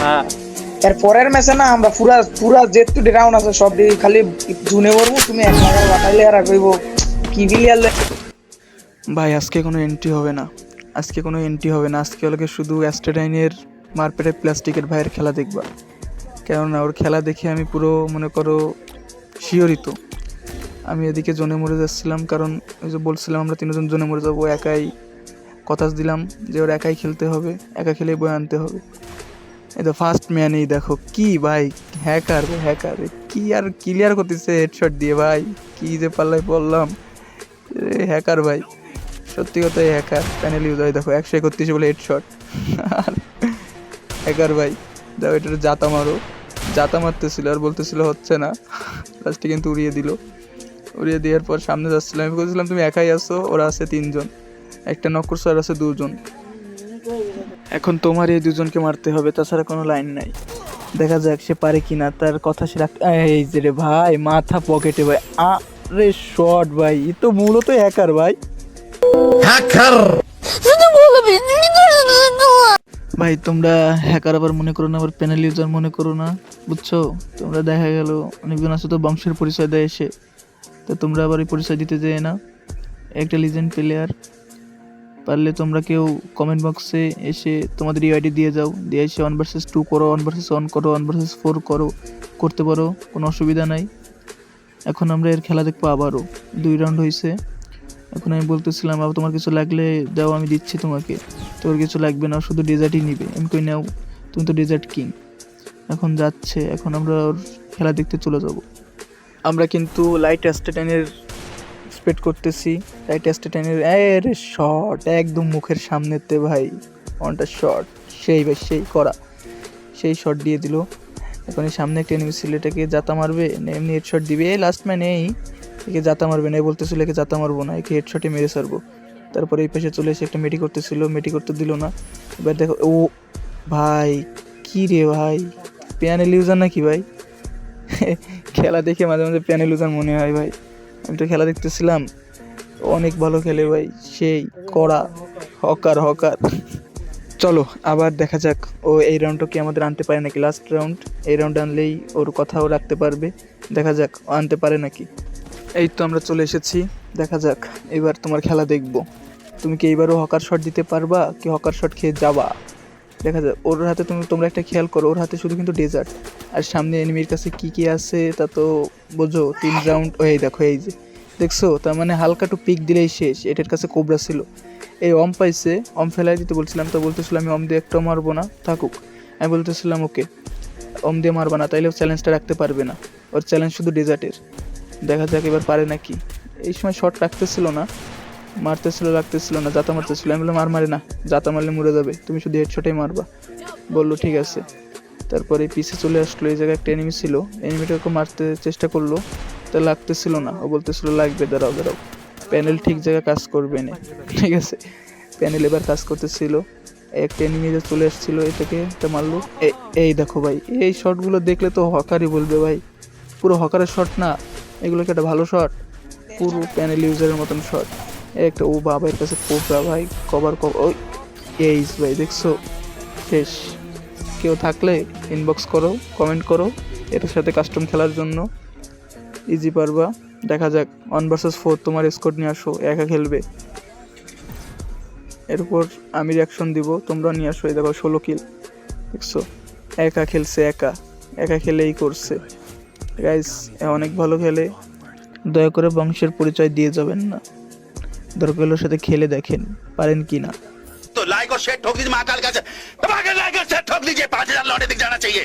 হ্যাঁ। এর পরের ম্যাচে না আমরা পুরা পুরা যেটু রাউন্ড আছে সব দিকে খালি জুনে পড়ব তুমি এক বাটাইলে আর কইব কি বিলিয়ার ভাই আজকে কোনো এন্ট্রি হবে না। আজকে কোনো এন্ট্রি হবে না। আজকে হলে শুধু অ্যাস্টেডাইনের মারপেটের প্লাস্টিকের ভাইয়ের খেলা দেখবা। কেননা ওর খেলা দেখে আমি পুরো মনে করো শিওরিত আমি এদিকে জোনে মরে যাচ্ছিলাম কারণ ওই যে বলছিলাম আমরা তিনজন জোনে মরে যাব একাই কথা দিলাম যে ওর একাই খেলতে হবে একা খেলে বই আনতে হবে। এই তো ফার্স্ট ম্যানেই দেখো কি ভাই হ্যাকার হ্যাকার কি আর ক্লিয়ার করতেছে হেডশট দিয়ে ভাই, কি যে পাল্লায় পড়লাম হ্যাকার ভাই, সত্যি কথাই হ্যাকার প্যানেল ইউজ হয় দেখো একশো একত্রিশে বলে হেডশট আর হ্যাকার ভাই দেখো এটা জাতা মারো। জাতা মারতেছিল, আর বলতেছিল হচ্ছে না। লাস্টে কিন্তু উড়িয়ে দিল। উড়িয়ে দেওয়ার পর সামনে যাচ্ছিলাম, আমি বলছিলাম, তুমি একাই আসো ওরা আছে তিনজন। একটা নকর আছে দুজন। এখন তোমার এই দুজনকে মারতে হবে তাছাড়া কোনো লাইন নাই। দেখা যাক সে পারে কি না তার কথা সে রাখ এই যে রে ভাই মাথা পকেটে ভাই। আরে শর্ট ভাই এ তো মূলত হ্যাকার ভাই। হ্যাকার! ভাই তোমরা হ্যাকার আবার মনে করো না আবার প্যানেল ইউজার মনে করো না বুঝছ? তোমরা দেখা গেল অনেকজন আছে তো বংশের পরিচয় দেয় এসে। তো তোমরা আবার এই পরিচয় দিতে যেয়ে না একটা লিজেন্ড প্লেয়ার পারলে তোমরা কেউ কমেন্ট বক্সে এসে তোমাদের ইউআইডি দিয়ে যাও। দিয়ে এসে ওয়ান ভার্সেস টু করো ওয়ান ভার্সেস ওয়ান করো ওয়ান ভার্সেস ফোর করো, করতে পারো, কোনো অসুবিধা নাই। এখন আমরা এর খেলা দেখব আবারও। দুই রাউন্ড হয়েছে এখন আমি বলতেছিলাম, আবার তোমার কিছু লাগলে দাও, আমি দিচ্ছি তোমাকে। তোর কিছু লাগবে না, শুধু ডেজার্টই নিবে। আমি কই নাও, তুমি তো ডেজার্ট কিং এখন যাচ্ছে, এখন আমরা ওর খেলা দেখতে চলে যাব। আমরা কিন্তু লাইট অ্যাস্টেটাইনের এক্সপেক্ট করতেছি। লাইট অ্যাস্টেটাইনের রে শট একদম মুখের সামনেতে ভাই। অনটা শট সেই ভাই, সেই করা। সেই শট দিয়ে দিল। এখন এই সামনে একটা এনিমি ছিল এটাকে জাতা মারবে? এমনি হেডশট দিবে। এই লাস্ট ম্যান এই। একে জাতা মারবে না বলতেছিল একে জাতা মারবো না, একে হেড হেডশটে মেরে সারবো তারপরে এই পাশে চলে এসে একটা মেডি করতেছিল মেডি করতে দিল না। এবার দেখো, ও ভাই, কী রে ভাই? প্যানেল ইউজার নাকি ভাই? খেলা দেখে মাঝে মাঝে প্যানেল ইউজার মনে হয় ভাই। আমি তো খেলা দেখতেছিলাম। অনেক ভালো খেলে ভাই, সেই কড়া, হকার হকার। চলো, আবার দেখা যাক ও এই রাউন্ডটা কি আমাদের আনতে পারে নাকি লাস্ট রাউন্ড এই রাউন্ড আনলেই ওর কথাও রাখতে পারবে। দেখা যাক, ও আনতে পারে নাকি। এই তো আমরা চলে এসেছি। দেখা যাক, এবার তোমার খেলা দেখব। তুমি কি এইবারও হকার শট দিতে পারবা? কি হকার শট খেয়ে যাবা? দেখা যাক ওর হাতে তুমি, তোমরা একটা খেয়াল করো, ওর হাতে শুধু কিন্তু ডেজার্ট আর সামনে এনিমির কাছে কি কি আছে, তা তো বোঝো, তিন রাউন্ড এই দেখো, এই যে। দেখছ? তার মানে হালকা একটু পিক দিলেই শেষ, এটার কাছে কোবরা ছিল। এই অম পাইছে, অম ফেলাই দিতে বলছিলাম, তো বলতেছিলাম আমি অম দিয়ে একটাও মারবো না, থাকুক। আমি বলতেছিলাম, ওকে, অম দিয়ে মারবো না, তাইলে চ্যালেঞ্জটা রাখতে পারবে না। ওর চ্যালেঞ্জ শুধু ডেজার্টের দেখা যাক এবার পারে নাকি। এই সময় শট রাখতেছিল না। মারতেছিল, লাগতেছিল না জাতা মারতেছিল। আমি বললাম মার মারে না জাতা মারলে মরে যাবে, তুমি শুধু হেডশটেই মারবা। বলল, ঠিক আছে। তারপরে পিছে চলে আসলো, এই জায়গায় একটা এনিমি ছিল। এনিমিটাকে মারতে চেষ্টা করল, তা লাগতেছিল না। ও বলতেছিল, লাগবে, দাঁড়াও দাঁড়াও। প্যানেল ঠিক জায়গায় কাজ করবে না। ঠিক আছে। প্যানেল এবার কাজ করতেছিল। একটা এনিমি যে চলে আসছিল, এটাকে এটা মারলো। এই দেখো ভাই, এই শটগুলো দেখলে তো হকারই বলবে ভাই। পুরো হকারের শট না, এগুলো কি একটা ভালো শট পুরো প্যানেল ইউজারের মতন শট একটা ও বাবার কাছে কোবরা, ভাই, কভার কভার, ওই এইস ভাই, দেখছ? শেষ। কেউ থাকলে ইনবক্স করো কমেন্ট করো, এটার সাথে কাস্টম খেলার জন্য। ইজি পারবা। দেখা যাক ওয়ান ভার্সেস ফোর তোমার স্কোর নিয়ে আসো, একা খেলবে। এরপর আমি রিয়াকশন দিব তোমরা নিয়ে আসো দেখো, ষোলো কিল দেখছ? একা খেলছে, একা। একা খেলেই করছে। গাইস অনেক ভালো খেলে। দয়া করে বংশের পরিচয় দিয়ে যাবেন না। দরকার হলে ওর সাথে খেলে দেখেন পারেন কি না तो लाइक और शेयर ठोक दीजिए महाकाल का दबा के लाइक और शेयर ठोक दीजिए पांच हजार लौटे दिख जाना चाहिए